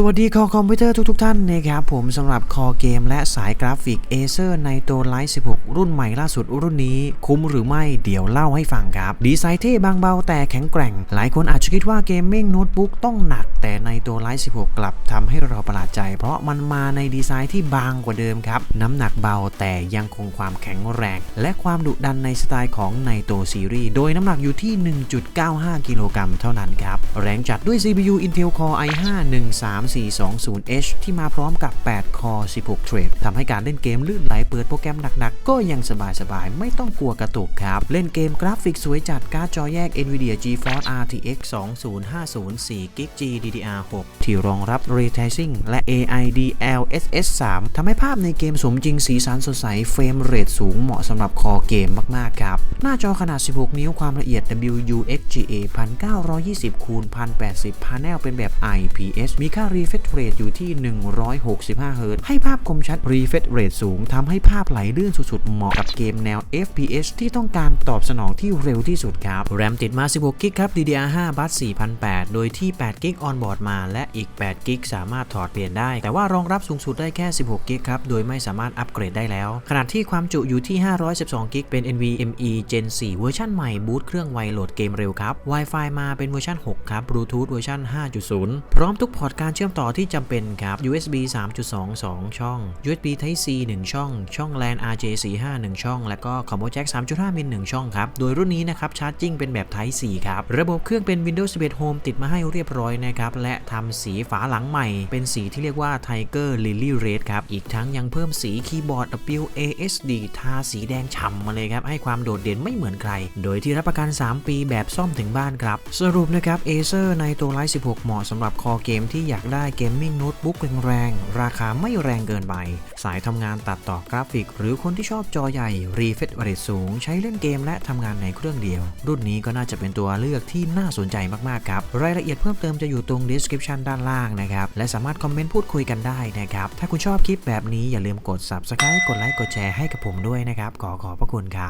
สวัสดีคอคอมพิวเตอร์ทุกๆทท่านนะครับผมสำหรับคอเกมและสายกราฟิก Acer Nitro Lite 16 รุ่นใหม่ล่าสุดรุ่นนี้ คุ้มหรือไม่เดี๋ยวเล่าให้ฟังครับ ดีไซน์เท่บางเบาแต่แข็งแกร่ง หลายคนอาจจะคิดว่าเกมมิ่งโน้ตบุ๊กต้องหนัก แต่ Nitro Lite 16 กลับทำให้เราประหลาดใจ เพราะมันมาในดีไซน์ที่บางกว่าเดิมครับ น้ำหนักเบาแต่ยังคงความแข็งแรง และความดุดันในสไตล์ของ Nitro Series โดยน้ำหนักอยู่ที่ 1.95 กิโลกรัมเท่านั้นครับแรงจัดด้วย CPU Intel Core i5 1 3 3420H ที่มาพร้อมกับ8 Core 16 เทรดทำให้การเล่นเกมลื่นไหลเปิดโปรแกรมหนักๆ ก็ยังสบายๆ ไม่ต้องกลัวกระตุกครับ เล่นเกมกราฟิกสวยจัดการ์ดจอแยก Nvidia GeForce RTX 2050 4GB GDDR6 ที่รองรับ Ray Tracing และ AI DLSS 3ทำให้ภาพในเกมสมจริงสีสันสดใสเฟรมเรทสูงเหมาะสำหรับคอเกมมากๆครับ หน้าจอขนาด 16 นิ้วความละเอียด WUXGA 1920คูณ1080 Panel เป็นแบบ IPS มีค่า refresh rate อยู่ที่ 165 Hz ให้ภาพคมชัด refresh rate สูงทำให้ภาพไหลลื่นสุดๆ เหมาะกับเกมแนว FPS ที่ต้องการตอบสนองที่เร็วที่สุดครับ แรมติดมา 16กิกครับ DDR5 บัส4008 โดยที่8กิกออนบอร์ดมา และอีก8กิกสามารถถอดเปลี่ยนได้ แต่ว่ารองรับสูงสุดได้แค่ 16กิกครับ โดยไม่สามารถอัปเกรดได้แล้ว ขณะที่ความจุอยู่ที่ 512กิกเป็น NVMe Gen 4 เวอร์ชันใหม่บูตเครื่องไวโหลดเกมเร็วครับ Wi-Fi มาเป็นเวอร์ชัน6ครับ Bluetooth เวอร์ชัน5.0 พร้อมทุกพอร์ตการเชื่อมต่อที่จำเป็นครับ USB 3.2 2 ช่อง USB Type C 1 ช่อง ช่อง LAN RJ45 1 ช่อง และก็ Combo Jack 3.5 มิล1ช่องครับ โดยรุ่นนี้นะครับชาร์จจิ้งเป็นแบบ Type C ครับ ระบบเครื่องเป็น Windows 11 Home ติดมาให้เรียบร้อยนะครับ และทำสีฝาหลังใหม่ เป็นสีที่เรียกว่า Tiger Lily Red ครับ อีกทั้งยังเพิ่มสีคีย์บอร์ด WASD ทาสีแดงฉ่ำมาเลยครับ ให้ความโดดเด่นไม่เหมือนใคร โดยที่รับประกัน 3 ปีแบบซ่อมถึงบ้านครับ สรุปนะครับ Acer Nitro Lite 16 เหมาะสำหรับคอเกมที่อยากได้เกมมิ่งโน้ตบุ๊กแรงๆ ราคาไม่แรงเกินไป สายทำงานตัดต่อกราฟิก หรือคนที่ชอบจอใหญ่รีเฟรชเรทสูง ใช้เล่นเกมและทำงานในเครื่องเดียว รุ่นนี้ก็น่าจะเป็นตัวเลือกที่น่าสนใจมากๆครับ รายละเอียดเพิ่มเติมจะอยู่ตรง description ด้านล่างนะครับ และสามารถคอมเมนต์พูดคุยกันได้นะครับ ถ้าคุณชอบคลิปแบบนี้อย่าลืมกด subscribe กดไลค์กดแชร์ให้กับผมด้วยนะครับ ขอขอบพระคุณครับ